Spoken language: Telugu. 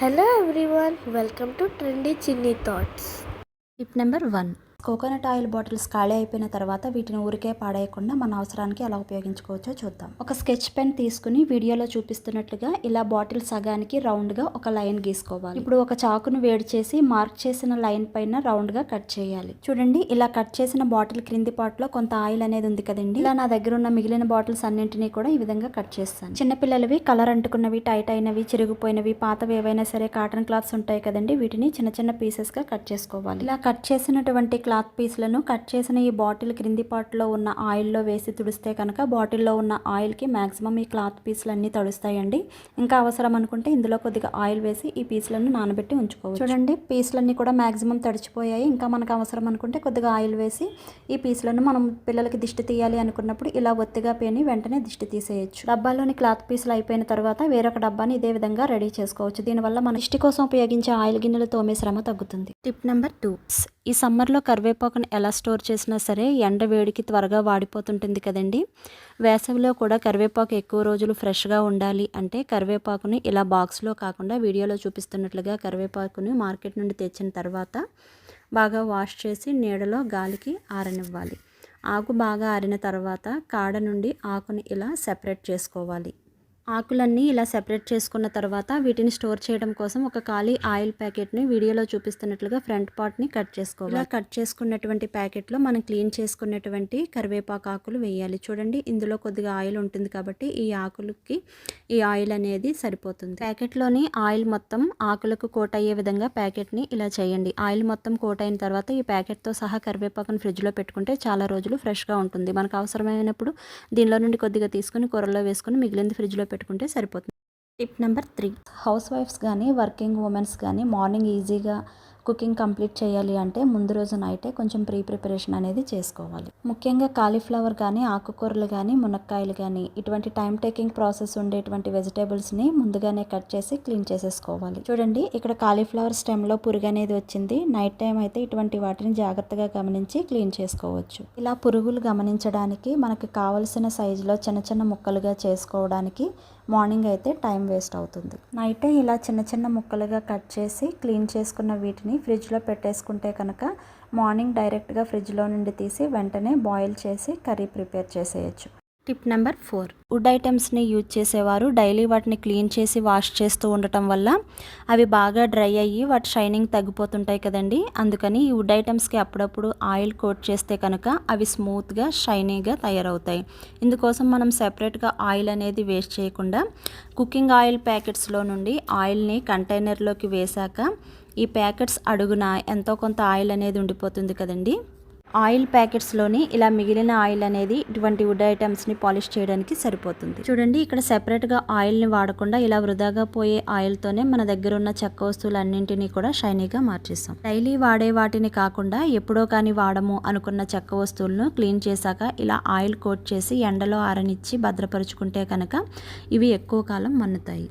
Hello everyone, welcome to Trendy Chinni Thoughts. Tip number 1 coconut oil bottles ఖాళీ అయిపోయిన తర్వాత వీటిని ఊరికే పాడేయకుండా మన అవసరానికి ఎలా ఉపయోగించుకోవచ్చో చూద్దాం. ఒక స్కెచ్ పెన్ తీసుకుని వీడియోలో చూపిస్తున్నట్లుగా ఇలా బాటిల్ సగానికి రౌండ్గా ఒక లైన్ గీసుకోవాలి. ఇప్పుడు ఒక చాకును వేడి చేసి మార్క్ చేసిన లైన్ పైన రౌండ్గా కట్ చేయాలి. చూడండి ఇలా కట్ చేసిన బాటిల్ క్రింది పార్ట్లో కొంత ఆయిల్ అనేది ఉంది కదండి. ఇలా నా దగ్గర ఉన్న మిగిలిన బాటిల్స్ అన్నింటినీ కూడా ఈ విధంగా కట్ చేస్తాను. చిన్నపిల్లలవి కలర్ అంటుకున్నవి టైట్ అయినవి చిరిగిపోయినవి పాతవి ఏవైనా సరే కాటన్ క్లాత్స్ ఉంటాయి కదండి వీటిని చిన్న చిన్న పీసెస్గా కట్ చేసుకోవాలి. ఇలా కట్ చేసినటువంటి క్లాత్ పీస్లను కట్ చేసిన ఈ బాటిల్ క్రింది పార్ట్లో ఉన్న ఆయిల్లో వేసి తుడిస్తే కనుక బాటిల్లో ఉన్న ఆయిల్కి మ్యాక్సిమం ఈ క్లాత్ పీసులు అన్నీ తడుస్తాయండి. ఇంకా అవసరం అనుకుంటే ఇందులో కొద్దిగా ఆయిల్ వేసి ఈ పీస్లను నానబెట్టి ఉంచుకోవచ్చు. చూడండి పీస్లన్నీ కూడా మ్యాక్సిమం తడిచిపోయాయి. ఇంకా మనకు అవసరం అనుకుంటే కొద్దిగా ఆయిల్ వేసి ఈ పీస్లను మనం పిల్లలకి దిష్టి తీయాలి అనుకున్నప్పుడు ఇలా ఒత్తిగా పేని వెంటనే దిష్టి తీసేయచ్చు. డబ్బాలోని క్లాత్ పీసులు అయిపోయిన తర్వాత వేరొక డబ్బాని ఇదే విధంగా రెడీ చేసుకోవచ్చు. దీనివల్ల మన దిష్టి కోసం ఉపయోగించే ఆయిల్ గిన్నెలు తోమే శ్రమ తగ్గుతుంది. టిప్ నెంబర్ టూ ఈ సమ్మర్లో కరివేపాకును ఎలా స్టోర్ చేసినా సరే ఎండ వేడికి త్వరగా వాడిపోతుంటుంది కదండి. వేసవిలో కూడా కరివేపాకు ఎక్కువ రోజులు ఫ్రెష్గా ఉండాలి అంటే కరివేపాకుని ఇలా బాక్స్లో కాకుండా వీడియోలో చూపిస్తున్నట్లుగా కరివేపాకుని మార్కెట్ నుండి తెచ్చిన తర్వాత బాగా వాష్ చేసి నీడలో గాలికి ఆరనివ్వాలి. ఆకు బాగా ఆరిన తర్వాత కాడ నుండి ఆకుని ఇలా సెపరేట్ చేసుకోవాలి. ఆకులన్నీ ఇలా సెపరేట్ చేసుకున్న తర్వాత వీటిని స్టోర్ చేయడం కోసం ఒక ఖాళీ ఆయిల్ ప్యాకెట్ని వీడియోలో చూపిస్తున్నట్లుగా ఫ్రంట్ పార్ట్ని కట్ చేసుకోవాలి. ఇలా కట్ చేసుకున్నటువంటి ప్యాకెట్లో మనం క్లీన్ చేసుకున్నటువంటి కరివేపాకు ఆకులు వేయాలి. చూడండి ఇందులో కొద్దిగా ఆయిల్ ఉంటుంది కాబట్టి ఈ ఆకులకి ఈ ఆయిల్ అనేది సరిపోతుంది. ప్యాకెట్లోని ఆయిల్ మొత్తం ఆకులకు కోట్ అయ్యే విధంగా ప్యాకెట్ని ఇలా చేయండి. ఆయిల్ మొత్తం కోట్ అయిన తర్వాత ఈ ప్యాకెట్తో సహా కరివేపాకును ఫ్రిడ్జ్లో పెట్టుకుంటే చాలా రోజులు ఫ్రెష్గా ఉంటుంది. మనకు అవసరమైనప్పుడు దీనిలో నుండి కొద్దిగా తీసుకుని కూరలో వేసుకుని మిగిలింది ఫ్రిడ్జ్లో పెట్టుకుంటే సరిపోతుంది. టిప్ నెంబర్ త్రీ హౌస్ వైఫ్స్ కానీ వర్కింగ్ ఉమెన్స్ కానీ మార్నింగ్ ఈజీగా కుకింగ్ కంప్లీట్ చేయాలి అంటే ముందు రోజు నైటే కొంచెం ప్రీ ప్రిపరేషన్ అనేది చేసుకోవాలి. ముఖ్యంగా కాలీఫ్లవర్ కానీ ఆకుకూరలు కానీ మునక్కాయలు కానీ ఇటువంటి టైం టేకింగ్ ప్రాసెస్ ఉండేటువంటి వెజిటేబుల్స్ని ముందుగానే కట్ చేసి క్లీన్ చేసేసుకోవాలి. చూడండి ఇక్కడ కాలీఫ్లవర్ స్టెమ్లో పురుగు అనేది వచ్చింది. నైట్ టైం అయితే ఇటువంటి వాటిని జాగ్రత్తగా గమనించి క్లీన్ చేసుకోవచ్చు. ఇలా పురుగులు గమనించడానికి మనకు కావలసిన సైజులో చిన్న చిన్న ముక్కలుగా చేసుకోవడానికి మార్నింగ్ అయితే టైం వేస్ట్ అవుతుంది. నైటే ఇలా చిన్న చిన్న ముక్కలుగా కట్ చేసి క్లీన్ చేసుకున్న వీటిని ఫ్రిడ్జ్లో పెట్టేసుకుంటే కనుక మార్నింగ్ డైరెక్ట్గా ఫ్రిడ్జ్లో నుండి తీసి వెంటనే బాయిల్ చేసి కర్రీ ప్రిపేర్ చేసేయచ్చు. Tip number four. వుడ్ ఐటమ్స్ని యూజ్ చేసేవారు డైలీ వాటిని క్లీన్ చేసి వాష్ చేస్తూ ఉండటం వల్ల అవి బాగా డ్రై అయ్యి వాటి షైనింగ్ తగ్గిపోతుంటాయి కదండి. అందుకని ఈ వుడ్ ఐటమ్స్కి అప్పుడప్పుడు ఆయిల్ కోట్ చేస్తే కనుక అవి స్మూత్గా షైనీగా తయారవుతాయి. ఇందుకోసం మనం సెపరేట్గా ఆయిల్ అనేది వేస్ట్ చేయకుండా కుకింగ్ ఆయిల్ ప్యాకెట్స్లో నుండి ఆయిల్ని కంటైనర్లోకి వేశాక ఈ ప్యాకెట్స్ అడుగున ఎంతో కొంత ఆయిల్ అనేది ఉండిపోతుంది కదండి. ఆయిల్ ప్యాకెట్స్లోని ఇలా మిగిలిన ఆయిల్ అనేది ఇటువంటి వుడ్ ఐటమ్స్ని పాలిష్ చేయడానికి సరిపోతుంది. చూడండి ఇక్కడ సెపరేట్గా ఆయిల్ని వాడకుండా ఇలా వృధాగా పోయే ఆయిల్తోనే మన దగ్గర ఉన్న చెక్క వస్తువులన్నింటినీ కూడా షైనీగా మార్చేస్తాం డైలీ వాడే వాటిని కాకుండా ఎప్పుడో కానీ వాడము అనుకున్న చెక్క వస్తువులను క్లీన్ చేశాక ఇలా ఆయిల్ కోట్ చేసి ఎండలో ఆరనిచ్చి భద్రపరుచుకుంటే కనుక ఇవి ఎక్కువ కాలం మన్నుతాయి.